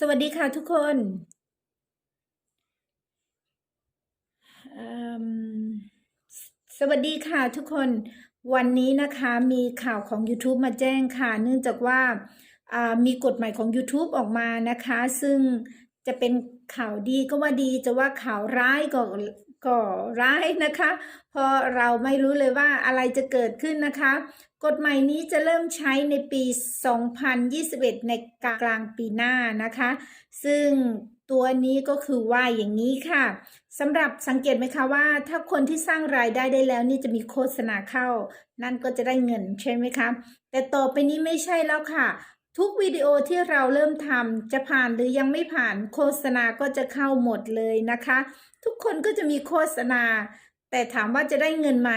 สวัสดีค่ะทุกคนเอิ่มสวัสดีค่ะทุกคนวันนี้นะคะมีข่าวของ YouTube มาแจ้งค่ะ เนื่องจากว่าอ่ามีกฎใหม่ของ YouTube ออกมานะคะ ซึ่งจะเป็นข่าวดีก็ว่าดีจะว่าข่าวร้ายก็ ก็ร้ายนะคะ เพราะเราไม่รู้เลยว่าอะไรจะเกิดขึ้นนะคะ กฎหม่นี้จะเริ่มใช้ในปี 2021 ในกลางปีหน้านะคะ ซึ่งตัวนี้ก็คือว่าอย่างนี้ค่ะสำหรับสังเกตไหมคะว่า ถ้าคนที่สร้างรายได้ได้แล้วนี่จะมีโฆษณาเข้า นั่นก็จะได้เงินใช่ไหมคะ แต่ต่อไปนี้ไม่ใช่แล้วค่ะ ทุกวิดีโอที่เราเริ่มทำจะผ่านหรือยังไม่ผ่านโฆษณาก็จะเข้าหมดเลยนะคะ ทุกคนก็จะมีโฆษณา แต่ถามว่าจะได้เงินไหม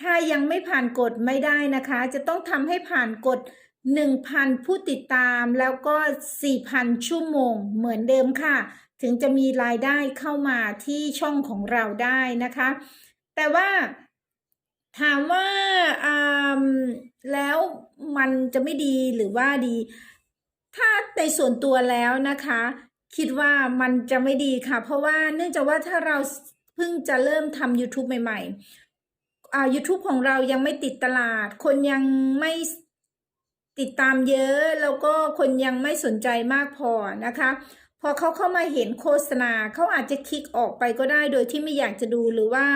ถ้ายังไม่ผ่านกฎไม่ได้นะคะ จะต้องทำให้ผ่านกฎ 1,000 ผู้ติดตามแล้วก็ 4,000 ชั่วโมง เหมือนเดิมค่ะ ถึงจะมีรายได้เข้ามาที่ช่องของเราได้นะคะ แต่ว่าถามว่า มันจะไม่ดีหรือว่าดี ถ้าในส่วนตัวแล้วนะคะ คิดว่ามันจะไม่ดีค่ะ เพราะว่าเนื่องจากว่าถ้าเราเพิ่งจะเริ่มทำ YouTube ใหม่ ๆ อ่า YouTube ของเรายังไม่ติดตลาด คนยังไม่ติดตามเยอะ แล้วก็คนยังไม่สนใจมากพอนะคะ พอเขาเข้ามาเห็นโฆษณาเขาอาจจะคลิกออกไปก็ได้ โดยที่ไม่อยากจะดูหรือว่า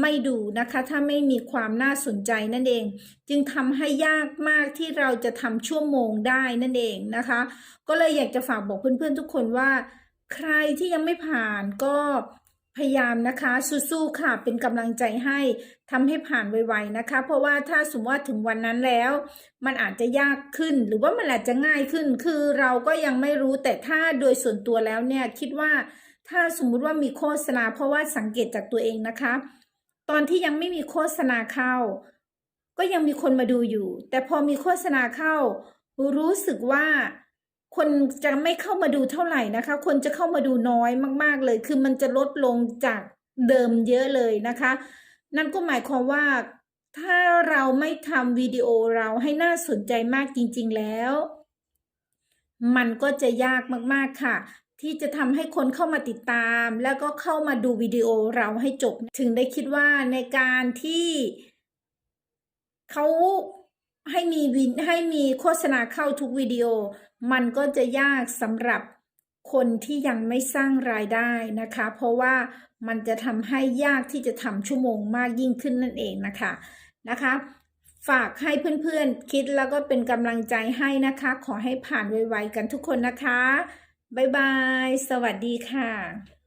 ไม่ดูนะคะ ถ้าไม่มีความน่าสนใจนั่นเอง จึงทำให้ยากมากที่เราจะทำชั่วโมงได้นั่นเองนะคะ ก็เลยอยากจะฝากบอกเพื่อนๆทุกคนว่า ใครที่ยังไม่ผ่านก็ พยายามนะคะสู้ๆค่ะเป็นกำลังใจให้ทำให้ผ่านไวๆนะคะ เพราะว่าถ้าสมมติว่าถึงวันนั้นแล้ว มันอาจจะยากขึ้นหรือว่ามันอาจจะง่ายขึ้น คือเราก็ยังไม่รู้แต่ถ้าโดยส่วนตัวแล้วเนี่ยคิดว่าถ้าสมมุติว่ามีโฆษณาเพราะว่าสังเกตจากตัวเองนะคะ ตอนที่ยังไม่มีโฆษณาเข้า ก็ยังมีคนมาดูอยู่ แต่พอมีโฆษณาเข้า รู้สึกว่า คนจะไม่เข้ามาดูเท่าไหร่นะคะ คนจะเข้ามาดูน้อยมากๆเลย คือมันจะลดลงจากเดิมเยอะเลยนะคะ นั่นก็หมายความว่าถ้าเราไม่ทำวิดีโอเราให้น่าสนใจมากจริง ๆ แล้ว มันก็จะยากมากๆค่ะ ที่จะทำให้คนเข้ามาติดตาม แล้วก็เข้ามาดูวิดีโอเราให้จบ ถึงได้คิดว่าในการที่เขา ให้มีวิให้มีโฆษณาเข้าทุกวิดีโอ มันก็จะยากสำหรับคนที่ยังไม่สร้างรายได้นะคะ เพราะว่ามันจะทำให้ยากที่จะทำชั่วโมงมากยิ่งขึ้นนั่นเองนะคะนะคะ ฝากให้เพื่อนๆ คิดแล้วก็เป็นกำลังใจให้นะคะ ขอให้ผ่านไวๆกันทุกคนนะคะ บ๊ายบาย สวัสดีค่ะ